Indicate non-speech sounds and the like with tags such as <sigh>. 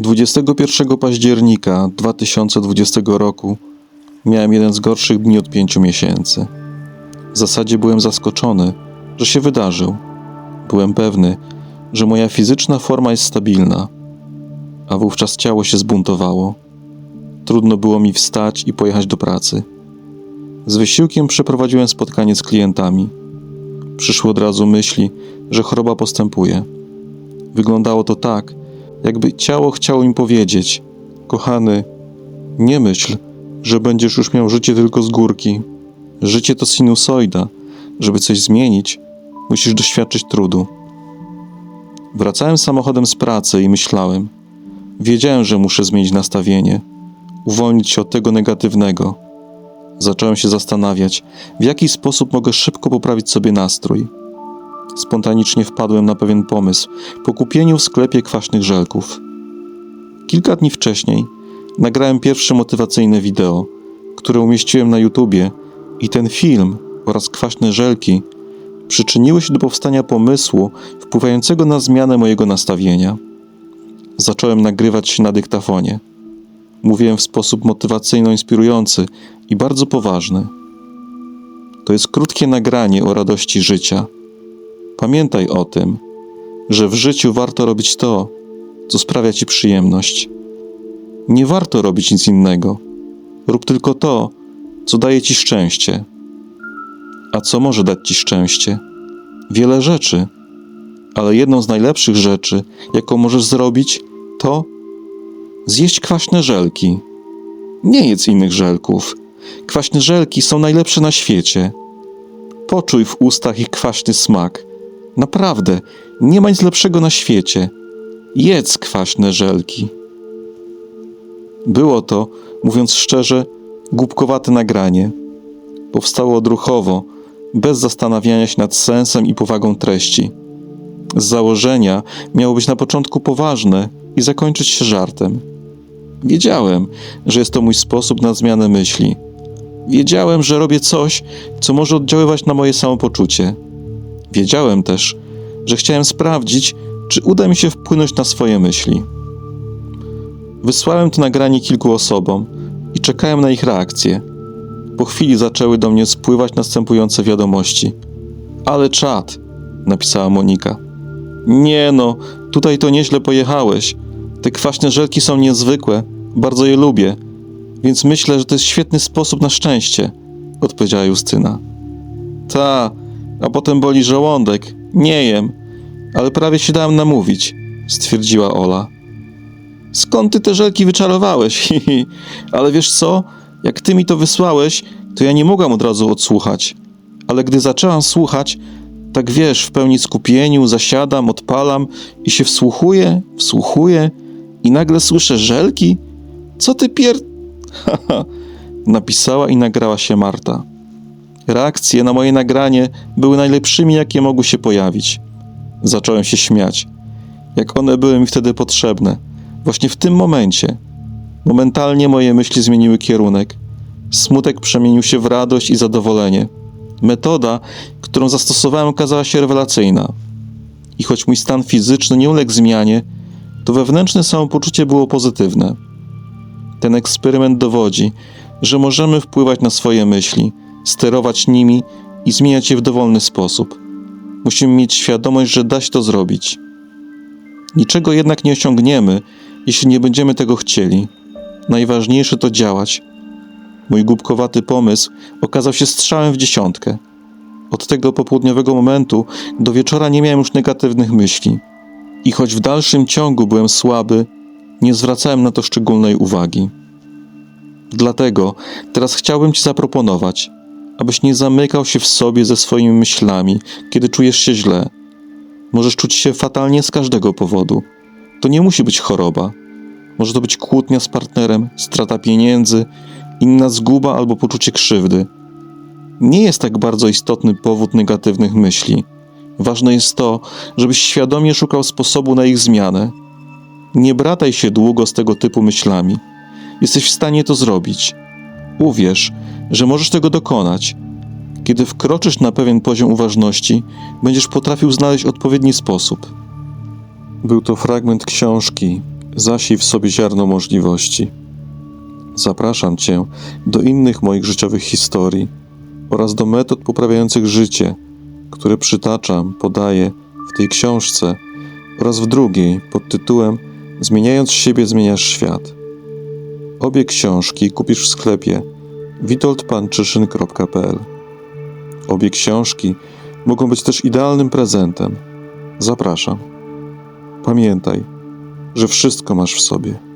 21 października 2020 roku miałem jeden z gorszych dni od pięciu miesięcy. W zasadzie byłem zaskoczony, że się wydarzył. Byłem pewny, że moja fizyczna forma jest stabilna, a wówczas ciało się zbuntowało. Trudno było mi wstać i pojechać do pracy. Z wysiłkiem przeprowadziłem spotkanie z klientami. Przyszły od razu myśli, że choroba postępuje. Wyglądało to tak, jakby ciało chciało im powiedzieć: Kochany, nie myśl, że będziesz już miał życie tylko z górki. Życie to sinusoida. Żeby coś zmienić, musisz doświadczyć trudu. Wracałem samochodem z pracy i myślałem. Wiedziałem, że muszę zmienić nastawienie, uwolnić się od tego negatywnego. Zacząłem się zastanawiać, w jaki sposób mogę szybko poprawić sobie nastrój. Spontanicznie wpadłem na pewien pomysł po kupieniu w sklepie kwaśnych żelków. Kilka dni wcześniej nagrałem pierwsze motywacyjne wideo, które umieściłem na YouTubie i ten film oraz kwaśne żelki przyczyniły się do powstania pomysłu wpływającego na zmianę mojego nastawienia. Zacząłem nagrywać na dyktafonie. Mówiłem w sposób motywacyjno-inspirujący i bardzo poważny. To jest krótkie nagranie o radości życia. Pamiętaj o tym, że w życiu warto robić to, co sprawia ci przyjemność. Nie warto robić nic innego. Rób tylko to, co daje ci szczęście. A co może dać ci szczęście? Wiele rzeczy, ale jedną z najlepszych rzeczy, jaką możesz zrobić, to zjeść kwaśne żelki. Nie jedz innych żelków. Kwaśne żelki są najlepsze na świecie. Poczuj w ustach ich kwaśny smak. Naprawdę, nie ma nic lepszego na świecie. Jedz kwaśne żelki. Było to, mówiąc szczerze, głupkowate nagranie. Powstało odruchowo, bez zastanawiania się nad sensem i powagą treści. Z założenia miało być na początku poważne i zakończyć się żartem. Wiedziałem, że jest to mój sposób na zmianę myśli. Wiedziałem, że robię coś, co może oddziaływać na moje samopoczucie. Wiedziałem też, że chciałem sprawdzić, czy uda mi się wpłynąć na swoje myśli. Wysłałem to nagranie kilku osobom i czekałem na ich reakcję. Po chwili zaczęły do mnie spływać następujące wiadomości. Ale czad, napisała Monika. Nie no, tutaj to nieźle pojechałeś. Te kwaśne żelki są niezwykłe, bardzo je lubię, więc myślę, że to jest świetny sposób na szczęście, odpowiedziała Justyna. Ta, a potem boli żołądek. Nie jem, ale prawie się dałem namówić, stwierdziła Ola. Skąd ty te żelki wyczarowałeś? <laughs> Ale wiesz co? Jak ty mi to wysłałeś, to ja nie mogłam od razu odsłuchać. Ale gdy zaczęłam słuchać, tak wiesz, w pełni skupieniu, zasiadam, odpalam i się wsłuchuję, wsłuchuję i nagle słyszę żelki. Co ty pier... <laughs> Napisała i nagrała się Marta. Reakcje na moje nagranie były najlepszymi, jakie mogły się pojawić. Zacząłem się śmiać. Jak one były mi wtedy potrzebne. Właśnie w tym momencie. Momentalnie moje myśli zmieniły kierunek. Smutek przemienił się w radość i zadowolenie. Metoda, którą zastosowałem, okazała się rewelacyjna. I choć mój stan fizyczny nie uległ zmianie, to wewnętrzne samopoczucie było pozytywne. Ten eksperyment dowodzi, że możemy wpływać na swoje myśli, sterować nimi i zmieniać je w dowolny sposób. Musimy mieć świadomość, że da się to zrobić. Niczego jednak nie osiągniemy, jeśli nie będziemy tego chcieli. Najważniejsze to działać. Mój głupkowaty pomysł okazał się strzałem w dziesiątkę. Od tego popołudniowego momentu do wieczora nie miałem już negatywnych myśli. I choć w dalszym ciągu byłem słaby, nie zwracałem na to szczególnej uwagi. Dlatego teraz chciałbym Ci zaproponować, abyś nie zamykał się w sobie ze swoimi myślami, kiedy czujesz się źle. Możesz czuć się fatalnie z każdego powodu. To nie musi być choroba. Może to być kłótnia z partnerem, strata pieniędzy, inna zguba albo poczucie krzywdy. Nie jest tak bardzo istotny powód negatywnych myśli. Ważne jest to, żebyś świadomie szukał sposobu na ich zmianę. Nie brataj się długo z tego typu myślami. Jesteś w stanie to zrobić. Uwierz, że możesz tego dokonać. Kiedy wkroczysz na pewien poziom uważności, będziesz potrafił znaleźć odpowiedni sposób. Był to fragment książki Zasiej w sobie ziarno możliwości. Zapraszam Cię do innych moich życiowych historii oraz do metod poprawiających życie, które przytaczam, podaję w tej książce oraz w drugiej pod tytułem Zmieniając siebie, zmieniasz świat. Obie książki kupisz w sklepie witoldpanczyszyn.pl. Obie książki mogą być też idealnym prezentem. Zapraszam. Pamiętaj, że wszystko masz w sobie.